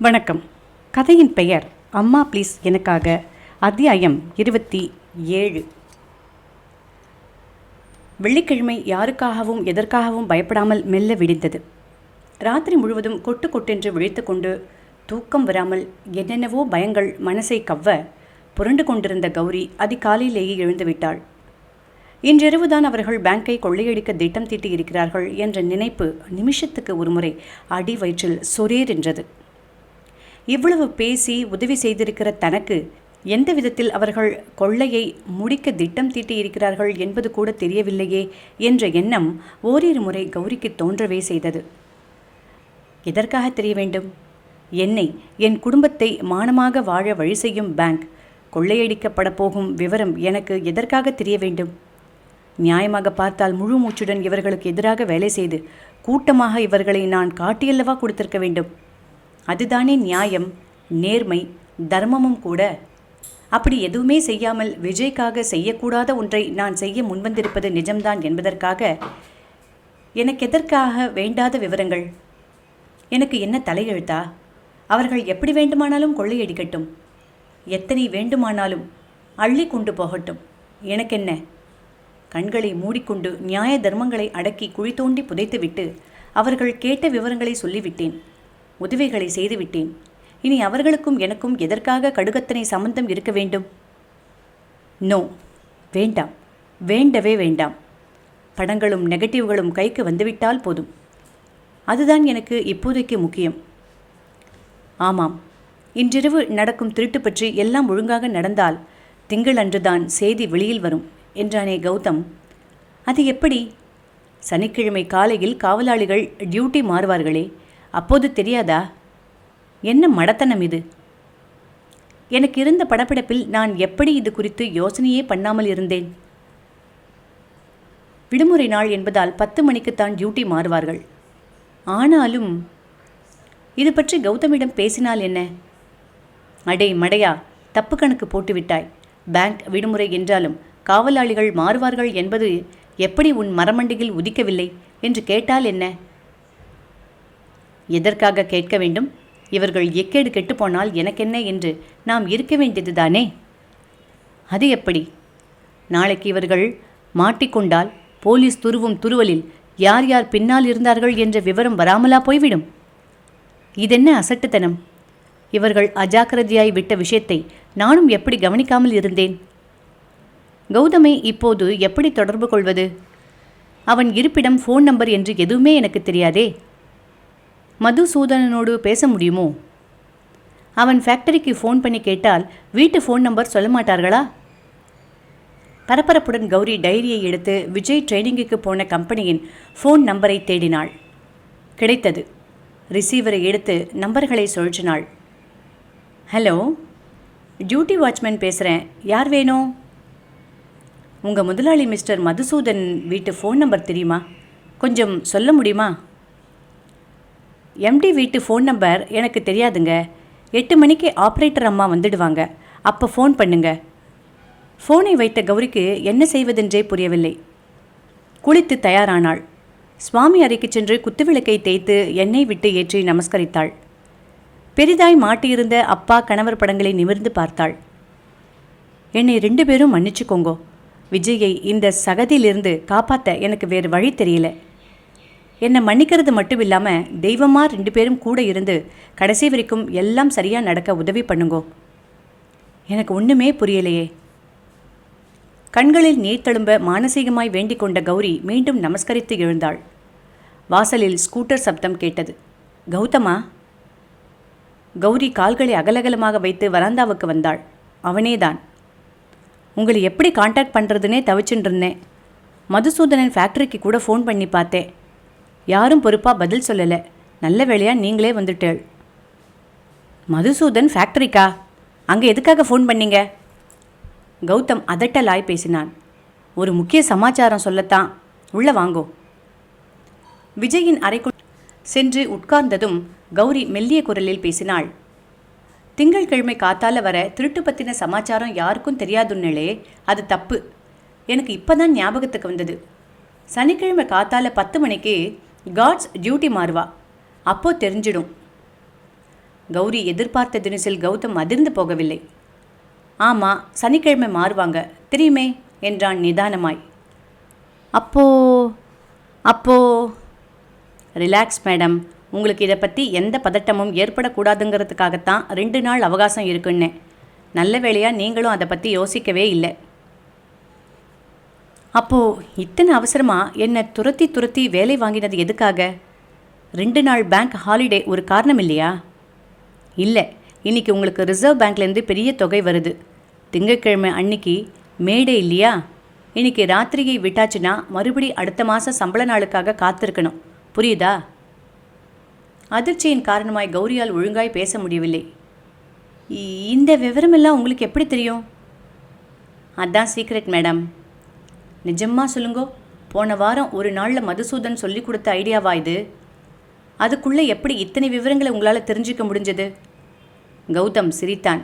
வணக்கம். கதையின் பெயர் அம்மா ப்ளீஸ் எனக்காக அத்தியாயம் இருபத்தி ஏழு. வெள்ளிக்கிழமை யாருக்காகவும் எதற்காகவும் பயப்படாமல் மெல்ல விடிந்தது. ராத்திரி முழுவதும் கொட்டு கொட்டென்று விழித்து கொண்டு தூக்கம் வராமல் என்னென்னவோ பயங்கள் மனசை கவ்வ புரண்டு கொண்டிருந்த கௌரி அதிகாலையிலேயே எழுந்துவிட்டாள் இன்றிரவுதான் அவர்கள் பேங்கை கொள்ளையடிக்க திட்டம் தீட்டியிருக்கிறார்கள் என்ற நினைப்பு நிமிஷத்துக்கு ஒருமுறை அடி வயிற்றில் சொரேர் என்றது இவ்வளவு பேசி உதவி செய்திருக்கிற தனக்கு எந்த விதத்தில் அவர்கள் கொள்ளையை முடிக்க திட்டம் தீட்டியிருக்கிறார்கள் என்பது கூட தெரியவில்லையே என்ற எண்ணம் ஓரிரு முறை கௌரிக்கு தோன்றவே செய்தது. எதற்காக தெரிய வேண்டும்? என்னை என் குடும்பத்தை மானமாக வாழ வழி செய்யும் பேங்க் கொள்ளையடிக்கப்பட போகும் விவரம் எனக்கு எதற்காக தெரிய வேண்டும்? நியாயமாக பார்த்தால் முழு மூச்சுடன் இவர்களுக்கு எதிராக வேலை செய்து கூட்டமாக இவர்களை நான் காட்டியல்லவா கொடுத்திருக்க வேண்டும்? அதுதானே நியாயம் நேர்மை தர்மமும் கூட. அப்படி எதுவுமே செய்யாமல் விஜய்க்காக செய்யக்கூடாத ஒன்றை நான் செய்ய முன்வந்திருப்பது நிஜம்தான் என்பதற்காக எனக்கு எதற்காக வேண்டாத விவரங்கள்? எனக்கு என்ன தலையெழுத்தா? அவர்கள் எப்படி வேண்டுமானாலும் கொள்ளையடிக்கட்டும். எத்தனை வேண்டுமானாலும் அள்ளி கொண்டு போகட்டும். எனக்கென்ன? கண்களை மூடிக்கொண்டு நியாய தர்மங்களை அடக்கி குழி தோண்டி புதைத்துவிட்டு அவர்கள் கேட்ட விவரங்களை சொல்லிவிட்டேன். உதவிகளை செய்துவிட்டேன். இனி அவர்களுக்கும் எனக்கும் எதற்காக கடுகத்தனை சம்பந்தம் இருக்க வேண்டும்? நோ வேண்டாம். வேண்டவே வேண்டாம். படங்களும் நெகட்டிவ்களும் கைக்கு வந்துவிட்டால் போதும். அதுதான் எனக்கு இப்போதைக்கு முக்கியம். ஆமாம். இன்றிரவு நடக்கும் திருட்டு பற்றி எல்லாம் ஒழுங்காக நடந்தால் திங்களன்றுதான் செய்தி வெளியில் வரும் என்றானே கௌதம். அது எப்படி? சனிக்கிழமை காலையில் காவலாளிகள் டியூட்டி மாறுவார்களே. அப்போது தெரியாதா? என்ன மடத்தனம் இது? எனக்கு இருந்த படப்பிடிப்பில் நான் எப்படி இது குறித்து யோசனையே பண்ணாமல் இருந்தேன்? விடுமுறை நாள் என்பதால் பத்து மணிக்குத்தான் டியூட்டி மாறுவார்கள். ஆனாலும் இது பற்றி கௌதமிடம் பேசினால் என்ன? அடே மடையா தப்பு கணக்கு போட்டுவிட்டாய் பேங்க் விடுமுறை என்றாலும் காவலாளிகள் மாறுவார்கள் என்பது எப்படி உன் மரமண்டியில் உதிக்கவில்லை? என்று கேட்டால் என்ன? எதற்காக கேட்க வேண்டும்? இவர்கள் எக்கேடு கெட்டுப்போனால் எனக்கென்ன என்று நாம் இருக்க வேண்டியதுதானே? அது எப்படி? நாளைக்கு இவர்கள் மாட்டிக்கொண்டால் போலீஸ் துருவும் துருவலில் யார் யார் பின்னால் இருந்தார்கள் என்ற விவரம் வராமலா போய்விடும்? இதென்ன அசட்டுத்தனம்? இவர்கள் அஜாக்கிரதையாய் விட்ட விஷயத்தை நானும் எப்படி கவனிக்காமல் இருந்தேன்? கௌதமை இப்போது எப்படி தொடர்பு கொள்வது? அவன் இருப்பிடம் ஃபோன் நம்பர் என்று எதுவுமே எனக்கு தெரியாதே. மதுசூதனனோடு பேச முடியுமோ? அவன் ஃபேக்டரிக்கு ஃபோன் பண்ணி கேட்டால் வீட்டு ஃபோன் நம்பர் சொல்ல மாட்டார்களா? பரபரப்புடன் கௌரி டைரியை எடுத்து விஜய் ட்ரைனிங்குக்கு போன கம்பெனியின் ஃபோன் நம்பரை தேடினாள். கிடைத்தது. ரிசீவரை எடுத்து நம்பர்களை சுழற்றினாள் ஹலோ டியூட்டி வாட்ச்மேன் பேசுகிறேன் யார் வேணும் உங்கள் முதலாளி மிஸ்டர் மதுசூதன் வீட்டு ஃபோன் நம்பர் தெரியுமா? கொஞ்சம் சொல்ல முடியுமா? எம்டி வீட்டு ஃபோன் நம்பர் எனக்கு தெரியாதுங்க. எட்டு மணிக்கு ஆப்ரேட்டர் அம்மா வந்துடுவாங்க. அப்போ ஃபோன் பண்ணுங்க. ஃபோனை வைத்த கௌரிக்கு என்ன செய்வதென்றே புரியவில்லை. குளித்து தயாரானாள். சுவாமி அறைக்கு சென்று குத்துவிளக்கை தேய்த்து எண்ணெய் விட்டு ஏற்றி நமஸ்கரித்தாள். பெரிதாய் மாட்டியிருந்த அப்பா கணவர் படங்களை நிமிர்ந்து பார்த்தாள். என்னை ரெண்டு பேரும் மன்னிச்சுக்கோங்கோ. விஜயை இந்த சகதியிலிருந்து காப்பாற்ற எனக்கு வேறு வழி தெரியல. என்னை மன்னிக்கிறது மட்டும் இல்லாமல் தெய்வமாக ரெண்டு பேரும் கூட இருந்து கடைசி வரைக்கும் எல்லாம் சரியாக நடக்க உதவி பண்ணுங்கோ. எனக்கு ஒன்றுமே புரியலையே. கண்களில் நீர் தழும்ப மானசீகமாய் வேண்டிக் கொண்ட கௌரி மீண்டும் நமஸ்கரித்து எழுந்தாள். வாசலில் ஸ்கூட்டர் சப்தம் கேட்டது. கௌதமா? கௌரி கால்களை அகலகலமாக வைத்து வராந்தாவுக்கு வந்தாள். அவனேதான். உங்களை எப்படி காண்டாக்ட் பண்ணுறதுனே தவிச்சுட்டு இருந்தேன் மதுசூதனன் ஃபேக்ட்ரிக்கு கூட ஃபோன் பண்ணி பார்த்தேன். யாரும் பொறுப்பாக பதில் சொல்லலை. நல்ல வேளையாக நீங்களே வந்துட்டேள். மதுசூதன் ஃபேக்ட்ரிக்கா அங்கே எதுக்காக ஃபோன் பண்ணீங்க? கௌதம் அதட்டலாய் பேசினான். ஒரு முக்கிய சமாச்சாரம் சொல்லத்தான். உள்ள வாங்கோ. விஜயின் அறைக்குள் சென்று உட்கார்ந்ததும் கௌரி மெல்லிய குரலில் பேசினாள். திங்கள்கிழமை காத்தால வர திருட்டு பத்தின சமாச்சாரம் யாருக்கும் தெரியாதுன்னே அது தப்பு. எனக்கு இப்போதான் ஞாபகத்துக்கு வந்தது. சனிக்கிழமை காத்தால பத்து மணிக்கு காட்ஸ் டியூட்டி மாறுவா. அப்போ தெரிஞ்சிடும். கௌரி எதிர்பார்த்த தினசில் கௌதம் அதிர்ந்து போகவில்லை. ஆமாம் சனிக்கிழமை மாறுவாங்க. தெரியுமே என்றான் நிதானமாய். அப்போ அப்போ ரிலாக்ஸ் மேடம் உங்களுக்கு இதை பற்றி எந்த பதட்டமும் ஏற்படக்கூடாதுங்கிறதுக்காகத்தான் ரெண்டு நாள் அவகாசம் இருக்குன்னே. நல்ல வேளையாக நீங்களும் அதை பற்றி யோசிக்கவே இல்லை. அப்போது இத்தனை அவசரமாக என்னை துரத்தி துரத்தி வேலை வாங்கினது எதுக்காக? ரெண்டு நாள் பேங்க் ஹாலிடே ஒரு காரணம் இல்லையா? இல்லை. இன்றைக்கி உங்களுக்கு ரிசர்வ் பேங்க்லேருந்து பெரிய தொகை வருது. திங்கட்கிழமை அன்னைக்கு மேடே இல்லையா? இன்னைக்கு ராத்திரியை விட்டாச்சுன்னா மறுபடி அடுத்த மாதம் சம்பள நாளுக்காக காத்திருக்கணும். புரியுதா? அதிர்ச்சியின் காரணமாய் கௌரியால் ஒழுங்காய் பேச முடியவில்லை. இந்த விவரமெல்லாம் உங்களுக்கு எப்படி தெரியும்? அதான் சீக்ரெட் மேடம் நிஜமாக சொல்லுங்கோ? போன வாரம் ஒரு நாளில் மதுசூதன் சொல்லி கொடுத்த ஐடியாவா இது? அதுக்குள்ளே எப்படி இத்தனை விவரங்களை உங்களால் தெரிஞ்சிக்க முடிஞ்சது? கௌதம் சிரித்தான்.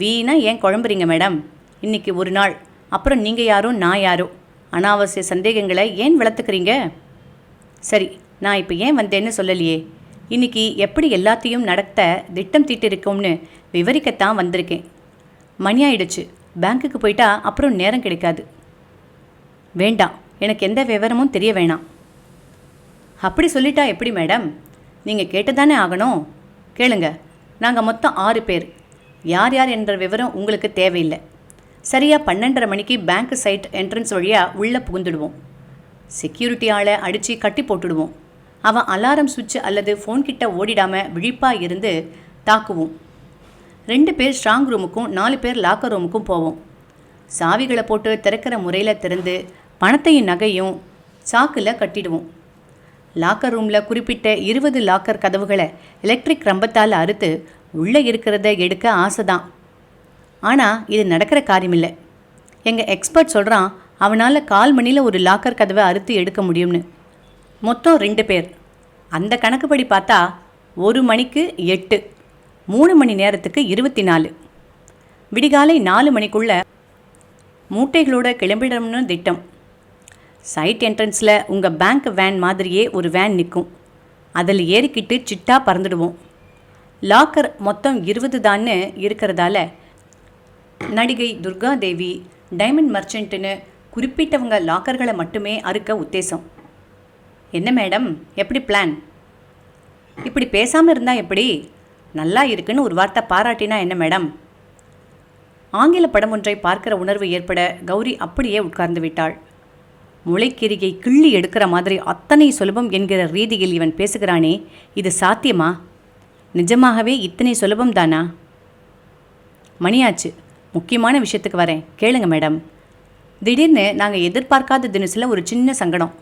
வீணா ஏன் குழம்புறீங்க மேடம்? இன்னைக்கு ஒரு நாள். அப்புறம் நீங்கள் யாரோ நான் யாரோ? அனாவசிய சந்தேகங்களை ஏன் வளர்த்துக்கிறீங்க சரி நான் இப்போ ஏன் வந்தேன்னு சொல்லலையே. இன்னைக்கு எப்படி எல்லாத்தையும் நடத்த திட்டம் தீட்டிருக்கோம்னு விவரிக்கத்தான் வந்திருக்கேன். மணி ஆயிடுச்சு. பேங்க்குக்கு போயிட்டா அப்புறம் நேரம் கிடைக்காது. வேண்டாம் எனக்கு எந்த விவரமும் தெரிய வேணாம். அப்படி சொல்லிட்டா எப்படி மேடம்? நீங்கள் கேட்டுதானே ஆகணும்? கேளுங்க நாங்கள் மொத்தம் ஆறு பேர். யார் யார் என்ற விவரம் உங்களுக்கு தேவையில்லை. சரியாக பன்னெண்டரை மணிக்கு பேங்க் சைட் என்ட்ரன்ஸ் வழியாக உள்ளே புகுந்துடுவோம். செக்யூரிட்டி ஆளை அடித்து கட்டி போட்டுடுவோம். அவன் அலாரம் சுவிட்ச் அல்லது ஃபோன் கிட்ட ஓடிடாமல் விழிப்பாக இருந்து தாக்குவோம். ரெண்டு பேர் ஸ்ட்ராங் ரூமுக்கும் நாலு பேர் லாக்கர் ரூமுக்கும் போவோம். சாவிகளை போட்டு திறக்கிற முறையில் திறந்து பணத்தையும் நகையும் சாக்கில் கட்டிடுவோம். லாக்கர் ரூமில் குறிப்பிட்ட இருபது லாக்கர் கதவுகளை எலக்ட்ரிக் ரம்பத்தால் அறுத்து உள்ளே இருக்கிறத எடுக்க ஆசை தான் ஆனால் இது நடக்கிற காரியமில்லை. எங்கள் எக்ஸ்பர்ட் சொல்கிறான் அவனால் கால் மணியில் ஒரு லாக்கர் கதவை அறுத்து எடுக்க முடியும்னு. மொத்தம் ரெண்டு பேர். அந்த கணக்குப்படி பார்த்தா ஒரு மணிக்கு எட்டு மூணு மணி நேரத்துக்கு இருபத்தி நாலு விடிகாலை நாலு மணிக்குள்ள மூட்டைகளோட கிளம்பிடணும்னு திட்டம். சைட் என்ட்ரன்ஸில் உங்கள் பேங்க் வேன் மாதிரியே ஒரு வேன் நிற்கும் அதில் ஏறிக்கிட்டு சிட்டா பறந்துடுவோம். லாக்கர் மொத்தம் இருபது தான்னு இருக்கிறதால நடிகை துர்கா தேவி டைமண்ட் மர்ச்சன்ட்டுன்னு குறிப்பிட்டவங்க லாக்கர்களை மட்டுமே அறுக்க உத்தேசம். என்ன மேடம் எப்படி பிளான் இப்படி பேசாமல் இருந்தால் எப்படி? நல்லா இருக்குன்னு ஒரு வார்த்தை பாராட்டினா என்ன மேடம் ஆங்கில படம் ஒன்றை பார்க்கிற உணர்வு ஏற்பட கௌரி அப்படியே உட்கார்ந்து விட்டாள். முளைக்கிரியை கிள்ளி எடுக்கிற மாதிரி அத்தனை சுலபம் என்கிற ரீதியில் இவன் பேசுகிறானே இது சாத்தியமா? நிஜமாகவே இத்தனை சுலபம் தானா? மணியாச்சு முக்கியமான விஷயத்துக்கு வரேன் கேளுங்க மேடம். திடீர்னு நாங்கள் எதிர்பார்க்காத தினசில் ஒரு சின்ன சங்கடம்.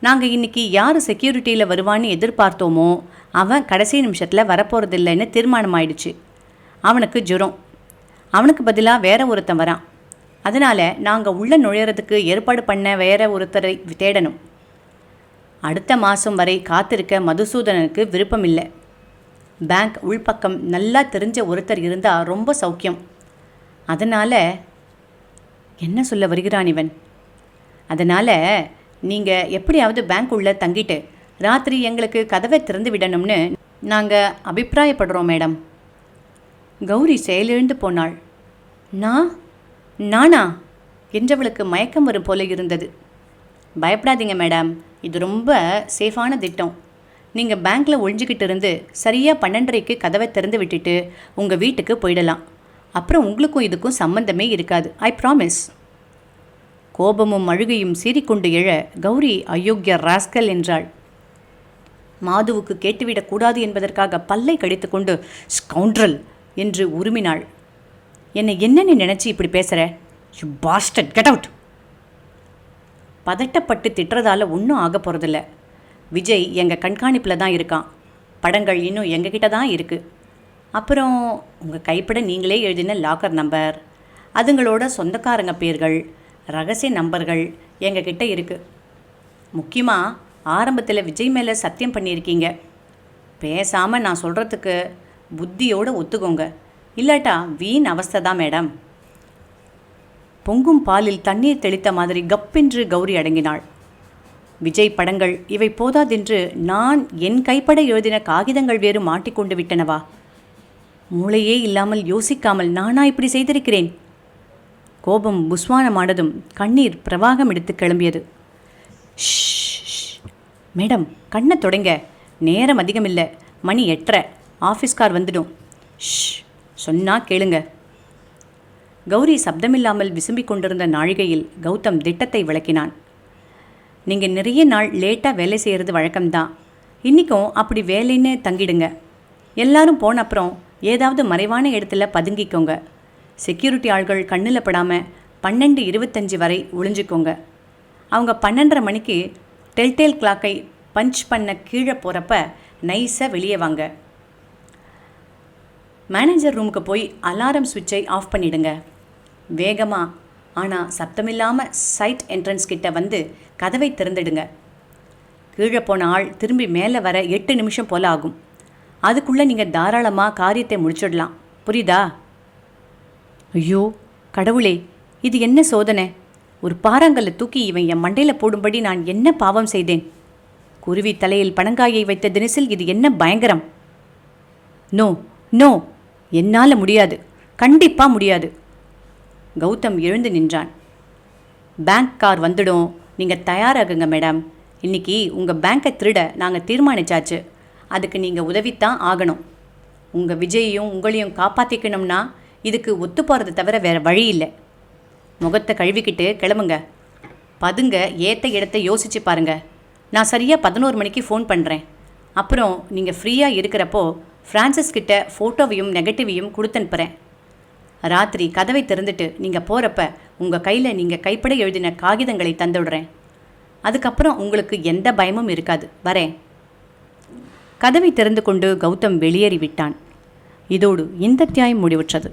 நாங்கள் இன்னைக்கு யார் செக்யூரிட்டியில் வருவான்னு எதிர்பார்த்தோமோ அவன் கடைசி நிமிஷத்தில் வரப்போகிறதில்லைன்னு தீர்மானம் ஆயிடுச்சு அவனுக்கு ஜுரம். அவனுக்கு பதிலாக வேற ஒருத்தன் வரான். அதனால் நாங்கள் உள்ளே நுழையிறதுக்கு ஏற்பாடு பண்ண வேற ஒருத்தரை தேடணும். அடுத்த மாதம் வரை காத்திருக்க மதுசூதனனுக்கு விருப்பம் இல்லை பேங்க் உள்பக்கம் நல்லா தெரிஞ்ச ஒருத்தர் இருந்தால் ரொம்ப சௌக்கியம். அதனால் என்ன சொல்ல வருகிறான் இவன்? அதனால் நீங்கள் எப்படியாவது பேங்க் உள்ள தங்கிட்டு ராத்திரி எங்களுக்கு கதவை திறந்து விடணும்னு நாங்கள் அபிப்பிராயப்படுறோம் மேடம். கௌரி செயலிழந்து போனாள். நான் நானா? என்றவளுக்கு மயக்கம் வரும் போல இருந்தது. பயப்படாதீங்க மேடம். இது ரொம்ப சேஃபான திட்டம். நீங்கள் பேங்க்கில் ஒழிஞ்சுக்கிட்டு இருந்து சரியாக பன்னெண்டரைக்கு கதவை திறந்து விட்டுட்டு உங்கள் வீட்டுக்கு போயிடலாம். அப்புறம் உங்களுக்கும் இதுக்கும் சம்பந்தமே இருக்காது. ஐ ப்ராமிஸ் கோபமும் அழுகையும் சீறிக்கொண்டு எழ கௌரி அயோக்கிய ராஸ்கல் என்றாள். மாதுவுக்கு கேட்டுவிடக்கூடாது என்பதற்காக பல்லை கடித்துக்கொண்டு ஸ்கவுண்ட்ரல் என்று உருமினாள். என்னை என்னன்னு நினச்சி இப்படி பேசுகிற யூ பாஸ்டட் கெட் அவுட் பதட்டப்பட்டு திட்டுறதால ஒன்றும் ஆக போகிறதில்ல விஜய் எங்கள் கண்காணிப்பில் தான் இருக்கான். படங்கள் இன்னும் எங்ககிட்ட தான் இருக்குது அப்புறம் உங்கள் கைப்பட நீங்களே எழுதின லாக்கர் நம்பர் அதுங்களோட சொந்தக்காரங்க பேர்கள் ரகசிய நம்பர்கள் எங்ககிட்ட இருக்குது முக்கியமாக ஆரம்பத்தில் விஜய் மேலே சத்தியம் பண்ணியிருக்கீங்க. பேசாமல் நான் சொல்கிறதுக்கு புத்தியோடு ஒத்துக்கோங்க. இல்லாட்டா வீண் அவஸ்தை தான் மேடம். பொங்கும் பாலில் தண்ணீர் தெளித்த மாதிரி கப்பென்று கௌரி அடங்கினாள். விஜய் படங்கள் இவை போதாதென்று நான் என் கைப்பட எழுதின காகிதங்கள் வேறு மாட்டிக்கொண்டு விட்டனவா? மூளையே இல்லாமல் யோசிக்காமல் நானா இப்படி செய்திருக்கிறேன்? கோபம் புஸ்வானமானதும் கண்ணீர் பிரவாகம் எடுத்து கிளம்பியது. ஷ் மேடம் கண்ணை தொடங்க. நேரம் அதிகமில்லை. மணி எட்டரை. ஆஃபீஸ்கார் வந்துடும். ஷ். சொன்னா கேளுங்க. கௌரி சப்தமில்லாமல் விசும்பிக் கொண்டிருந்த நாழிகையில் கௌதம் திட்டத்தை விளக்கினான். நீங்கள் நிறைய நாள் லேட்டாக வேலை செய்கிறது வழக்கம்தான். இன்றைக்கும் அப்படி வேலைன்னு தங்கிடுங்க. எல்லாரும் போன அப்புறம் ஏதாவது மறைவான இடத்துல பதுங்கிக்கோங்க. செக்யூரிட்டி ஆள்கள் கண்ணில் படாமல் பன்னெண்டு இருபத்தஞ்சி வரை ஒளிஞ்சுக்கோங்க. அவங்க பன்னெண்டரை மணிக்கு டெல்டேல் கிளாக்கை பஞ்ச் பண்ண கீழே போகிறப்ப நைஸாக வெளியே வாங்க. மேனேஜர் ரூமுக்கு போய் அலாரம் சுவிட்சை ஆஃப் பண்ணிடுங்க. வேகமாக ஆனால் சத்தமில்லாமல் சைட் என்ட்ரன்ஸ் கிட்ட வந்து கதவை திறந்துடுங்க. கீழே போன ஆள் திரும்பி மேலே வர எட்டு நிமிஷம் போல் ஆகும். அதுக்குள்ளே நீங்கள் தாராளமாக காரியத்தை முடிச்சிடலாம். புரியுதா? ஐயோ கடவுளே இது என்ன சோதனை? ஒரு பாறாங்கல்ல தூக்கி இவன் என் மண்டையில் போடும்படி நான் என்ன பாவம் செய்தேன்? குருவி தலையில் பனங்காயை வைத்த தினசில் இது என்ன பயங்கரம்? நோ நோ என்னால் முடியாது. கண்டிப்பாக முடியாது. கௌதம் எழுந்து நின்றான். பேங்க் கார் வந்துடும். நீங்கள் தயாராகுங்க மேடம். இன்னைக்கு உங்கள் பேங்க்கை திருட நாங்கள் தீர்மானிச்சாச்சு. அதுக்கு நீங்கள் உதவித்தான் ஆகணும். உங்கள் விஜயையும் உங்களையும் காப்பாற்றிக்கணும்னா இதுக்கு ஒத்து போகிறத தவிர வேறு வழி இல்லை. முகத்தை கழுவிக்கிட்டு கிளம்புங்க. பதுங்க ஏற்ற இடத்த யோசிச்சு பாருங்கள் நான் சரியாக பதினோரு மணிக்கு ஃபோன் பண்ணுறேன் அப்புறம் நீங்கள் ஃப்ரீயாக இருக்கிறப்போ ஃப்ரான்சிஸ் கிட்ட ஃபோட்டோவையும் நெகட்டிவையும் கொடுத்தனுப்புகிறேன் ராத்திரி கதவை திறந்துட்டு நீங்கள் போகிறப்ப உங்கள் கையில் நீங்கள் கைப்பட எழுதின காகிதங்களை தந்துவிடுறேன் அதுக்கப்புறம் உங்களுக்கு எந்த பயமும் இருக்காது. வரேன். கதவை திறந்து கொண்டு கௌதம் வெளியேறி விட்டான் இதோடு இந்த அத்தியாயம் முடிவுற்றது.